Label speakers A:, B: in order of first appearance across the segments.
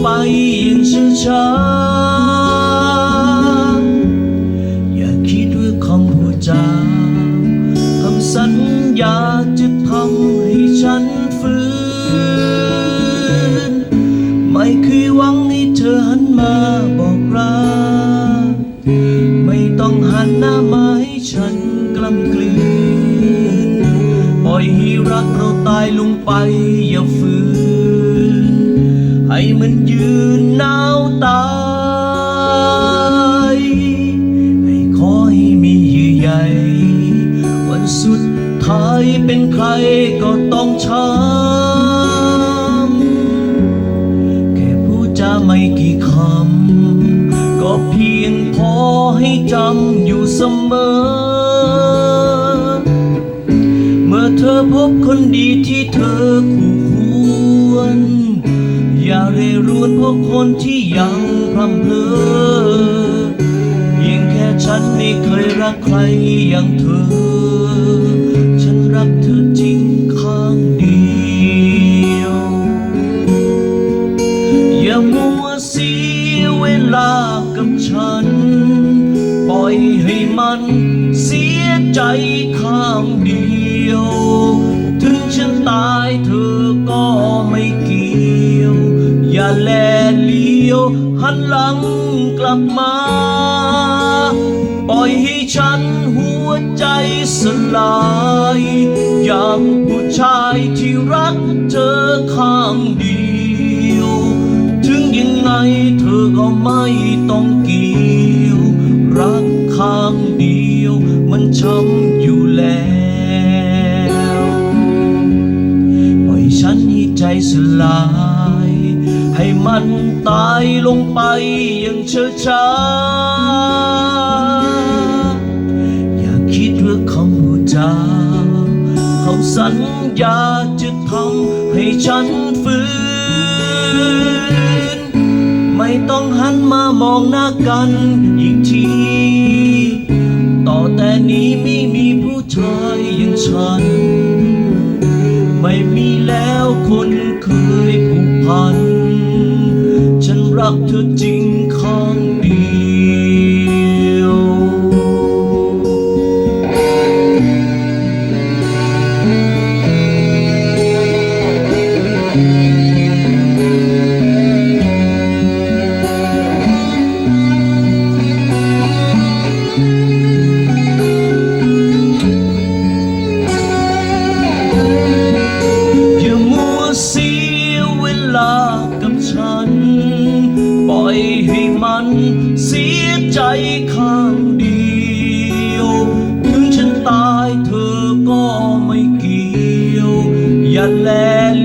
A: ไปอย่างช้าๆอย่าคิดด้วยงหัวใจาคำสัญญาจะทำให้ฉันฟื้น ไม่เคยหวังให้เธอหันมาบอกรักไม่ต้องหันหน้ามาให้ฉันกล้ำกลืน ปล่อยให้รักเราตายลงไปอย่าฟื้น ให้มันยืนหนาวตายให้ขอให้มีเยื่อใยวันสุดท้ายเป็นใครก็ต้องช้ำแค่พูดจาไม่กี่คำ ก็เพียงพอให้จำอยู่เสมอ เมื่อเธอพบคนดีที่เธอคู่ควร อย่าเรรวนเพราะคนที่ยังพรำเพลอเพียงแค่ฉันไม่เคยรักใครอย่างเธอ ฉันรักเธอจริงข้างเดียว อย่ามัวเสียเวลากับฉัน ปล่อยให้มันเสียใจข้างเดียว อย่าแลเลี้ยว หันหลังกลับมา ปล่อยให้ฉันหัวใจสลายอย่างผู้ชายที่รักเธอข้างเดียว ถึงยังไงเธอก็ไม่ต้องเกี่ยว รักข้างเดียวมันช้ำอยู่แล้วปล่อยฉันให้ใจสลาย ให้มันตายลงไปอย่างเชื่อช้าอย่าคิดว่าคำพูดจาเขาสัญญาจะทำให้ฉันฟื้น ไม่ต้องหันมามองหน้ากันอีกที ต่อแต่นี้ไม่มีผู้ชายอย่างฉัน ไม่มีแล้วคนเคยผูกพันฉัน รักเธอจริงข้าง ใจข้างเดียว ถึงฉันตายเธอก็ไม่เกี่ยว อย่าแล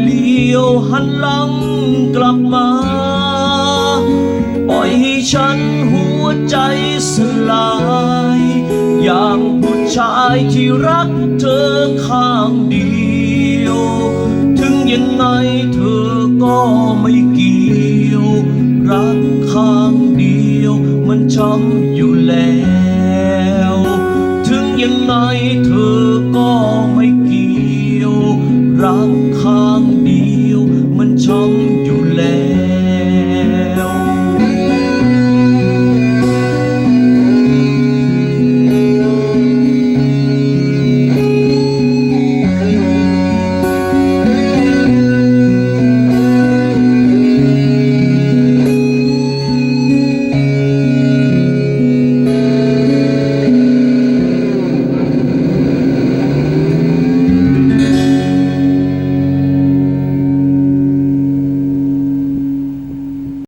A: เลี้ยวหันหลังกลับมา ปล่อยให้ฉันหัวใจสลาย อย่างผู้ชายที่รักเธอข้างเดียว ถึงยังไงเธอ มันช้ำอยู่แล้ว ถึงยังไงเธอก็ไม่เกี่ยว รักข้างเดียวมันช้ำ